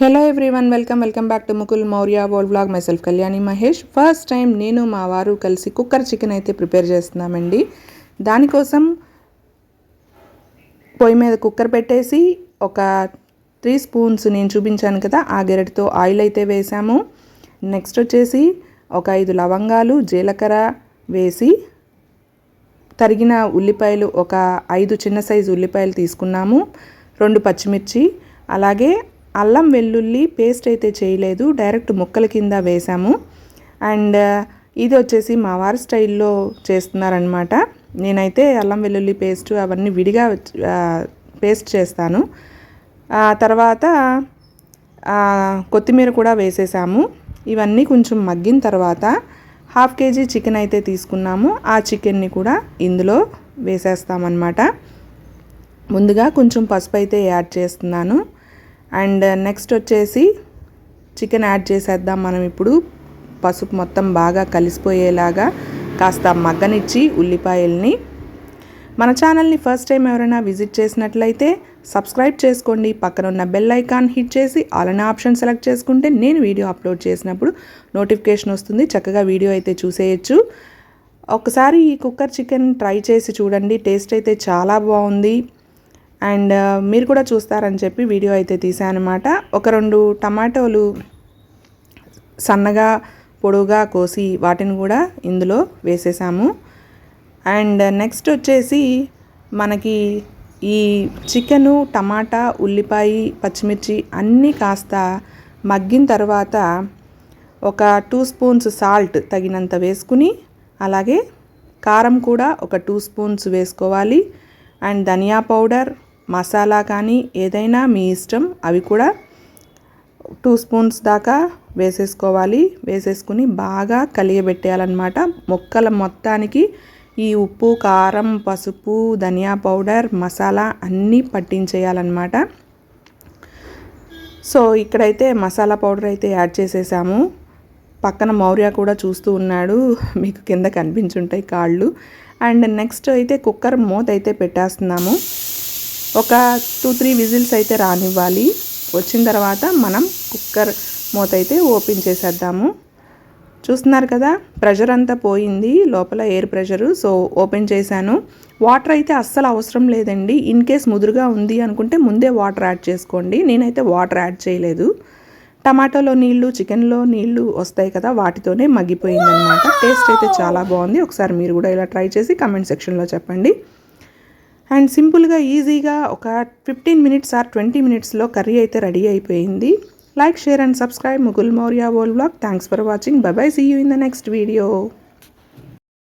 Hello everyone welcome welcome back to Mukul Maurya world blog myself Kalyani Mahesh first time నేను మా వారు కలిసి cooker chicken అయితే prepare చేస్తున్నామండి. దానికోసం పొయ్యి మీద కుక్కర్ పెట్టేసి ఒక త్రీ స్పూన్స్ నేను చూపించాను కదా ఆ గెరటితో ఆయిల్ అయితే వేసాము. నెక్స్ట్ వచ్చేసి ఒక ఐదు లవంగాలు జీలకర్ర వేసి తరిగిన ఉల్లిపాయలు ఒక ఐదు చిన్న సైజు ఉల్లిపాయలు తీసుకున్నాము. రెండు పచ్చిమిర్చి అలాగే అల్లం వెల్లుల్లి పేస్ట్ అయితే చేయలేదు. డైరెక్ట్ ముక్కల కింద వేసాము. అండ్ ఇది వచ్చేసి మా వారి స్టైల్లో చేస్తున్నారనమాట నేనైతే అల్లం వెల్లుల్లి పేస్ట్ అవన్నీ విడిగా పేస్ట్ చేస్తాను. తర్వాత కొత్తిమీర కూడా వేసేసాము. ఇవన్నీ కొంచెం మగ్గిన తర్వాత హాఫ్ కేజీ చికెన్ అయితే తీసుకున్నాము. ఆ చికెన్ని కూడా ఇందులో వేసేస్తామన్నమాట. ముందుగా కొంచెం పసుపు అయితే యాడ్ చేస్తున్నాను. అండ్ నెక్స్ట్ వచ్చేసి చికెన్ యాడ్ చేసేద్దాం మనం ఇప్పుడు. పసుపు మొత్తం బాగా కలిసిపోయేలాగా కాస్త మగ్గనిచ్చి ఉల్లిపాయల్ని. మన ఛానల్ని ఫస్ట్ టైం ఎవరైనా విజిట్ చేసినట్లయితే సబ్స్క్రైబ్ చేసుకోండి. పక్కన ఉన్న బెల్ ఐకాన్ హిట్ చేసి అలానే ఆప్షన్ సెలెక్ట్ చేసుకుంటే నేను వీడియో అప్లోడ్ చేసినప్పుడు నోటిఫికేషన్ వస్తుంది. చక్కగా వీడియో అయితే చూసేయచ్చు. ఒకసారి ఈ కుక్కర్ చికెన్ ట్రై చేసి చూడండి. టేస్ట్ అయితే చాలా బాగుంది. అండ్ మీరు కూడా చూస్తారని చెప్పి వీడియో అయితే తీసానమాట ఒక రెండు టమాటోలు సన్నగా పొడవుగా కోసి వాటిని కూడా ఇందులో వేసేసాము. అండ్ నెక్స్ట్ వచ్చేసి మనకి ఈ చికెను టమాటా ఉల్లిపాయ పచ్చిమిర్చి అన్నీ కాస్త మగ్గిన తర్వాత ఒక టూ స్పూన్స్ సాల్ట్ తగినంత వేసుకుని అలాగే కారం కూడా ఒక టూ స్పూన్స్ వేసుకోవాలి. అండ్ ధనియా పౌడర్ మసాలా కానీ ఏదైనా మీ ఇష్టం అవి కూడా టూ స్పూన్స్ దాకా వేసేసుకోవాలి. వేసేసుకుని బాగా కలియబెట్టేయాలన్నమాట. మొక్కల మొత్తానికి ఈ ఉప్పు కారం పసుపు ధనియా పౌడర్ మసాలా అన్నీ పట్టించేయాలన్నమాట. సో ఇక్కడైతే మసాలా పౌడర్ అయితే యాడ్ చేసేసాము. పక్కన మౌర్య కూడా చూస్తూ ఉన్నాడు. మీకు కింద కనిపించుంటాయి కాళ్ళు. అండ్ నెక్స్ట్ అయితే కుక్కర్ మూత అయితే పెట్టేస్తున్నాము. ఒక టూ త్రీ విజిల్స్ అయితే రానివ్వాలి. వచ్చిన తర్వాత మనం కుక్కర్ మూత అయితే ఓపెన్ చేసేద్దాము. చూస్తున్నారు కదా ప్రెషర్ అంతా పోయింది. లోపల ఎయిర్ ప్రెషరు సో ఓపెన్ చేశాను. వాటర్ అయితే అస్సలు అవసరం లేదండి. ఇన్ కేస్ ముదురుగా ఉంది అనుకుంటే ముందే వాటర్ యాడ్ చేసుకోండి. నేనైతే వాటర్ యాడ్ చేయలేదు. టమాటోలో నీళ్ళు చికెన్లో నీళ్ళు వస్తాయి కదా వాటితోనే మగ్గిపోయిందనమాట టేస్ట్ అయితే చాలా బాగుంది. ఒకసారి మీరు కూడా ఇలా ట్రై చేసి కమెంట్ సెక్షన్లో చెప్పండి. అండ్ సింపుల్గా ఈజీగా ఒక ఫిఫ్టీన్ మినిట్స్ ఆర్ ట్వంటీ మినిట్స్లో కర్రీ అయితే రెడీ అయిపోయింది. Like share and subscribe. Mukul Maurya world blog. Thanks for watching. Bye bye. See you in the next video.